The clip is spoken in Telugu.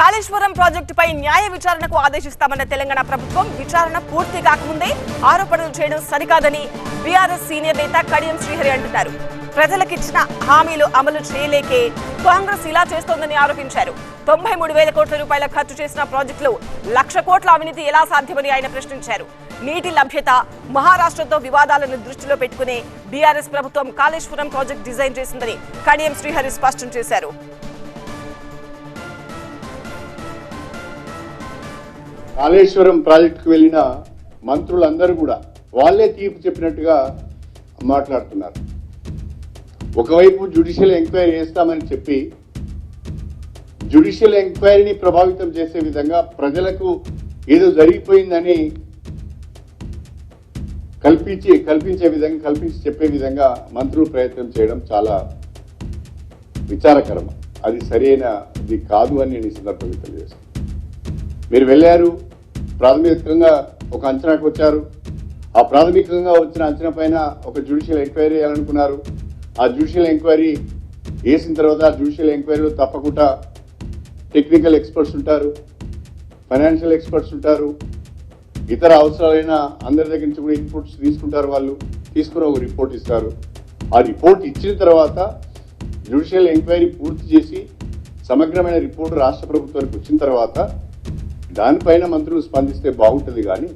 కాళేశ్వరం ప్రాజెక్టుపై న్యాయ విచారణకు ఆదేశిస్తామన్న తెలంగాణ ప్రభుత్వం విచారణ పూర్తి కాకముందే ఆరోపణలు చేయడం సరికాదని బీఆర్ఎస్ సీనియర్ నేత కడియం శ్రీహరి అంటున్నారు. ప్రజలకిచ్చిన హామీలు అమలు చేయలేకే కాంగ్రెస్ ఇలా చేస్తోందని ఆరోపించారు. తొంభై మూడు వేల కోట్ల రూపాయల ఖర్చు చేసిన ప్రాజెక్టులో లక్ష కోట్ల అవినీతి ఎలా సాధ్యమని ఆయన ప్రశ్నించారు. నీటి లభ్యత మహారాష్ట్రతో వివాదాలను దృష్టిలో పెట్టుకునే బీఆర్ఎస్ ప్రభుత్వం కాళేశ్వరం ప్రాజెక్ట్ డిజైన్ చేసిందని కడియం శ్రీహరి స్పష్టం చేశారు. కాళేశ్వరం ప్రాజెక్టుకు వెళ్ళిన మంత్రులందరూ కూడా వాళ్ళే తీర్పు చెప్పినట్టుగా మాట్లాడుతున్నారు. ఒకవైపు జ్యుడిషియల్ ఎంక్వైరీ చేస్తామని చెప్పి జ్యుడిషియల్ ఎంక్వైరీని ప్రభావితం చేసే విధంగా ప్రజలకు ఏదో జరిగిపోయిందని కల్పించి కల్పించే విధంగా కల్పించి చెప్పే విధంగా మంత్రులు ప్రయత్నం చేయడం చాలా విచారకరం. అది సరైనది కాదు అని నేను ఈ సందర్భంగా తెలియజేస్తాను మీరు వెళ్ళారు ప్రాథమికంగా ఒక అంచనాకు వచ్చారు. ఆ ప్రాథమికంగా వచ్చిన అంచనా పైన ఒక జ్యుడిషియల్ ఎంక్వైరీ చేయాలనుకున్నారు ఆ జ్యుడిషియల్ ఎంక్వైరీ వేసిన తర్వాత ఆ జ్యుడిషియల్ ఎంక్వైరీలో తప్పకుండా టెక్నికల్ ఎక్స్పర్ట్స్ ఉంటారు ఫైనాన్షియల్ ఎక్స్పర్ట్స్ ఉంటారు ఇతర అవసరాలైన అందరి దగ్గర నుంచి కూడా ఇన్పుట్స్ తీసుకుంటారు వాళ్ళు తీసుకుని ఒక రిపోర్ట్ ఇస్తారు. ఆ రిపోర్ట్ ఇచ్చిన తర్వాత జ్యుడిషియల్ ఎంక్వైరీ పూర్తి చేసి సమగ్రమైన రిపోర్ట్ రాష్ట్ర ప్రభుత్వానికి వచ్చిన తర్వాత దానిపైన మంత్రులు స్పందిస్తే బాగుంటుంది కానీ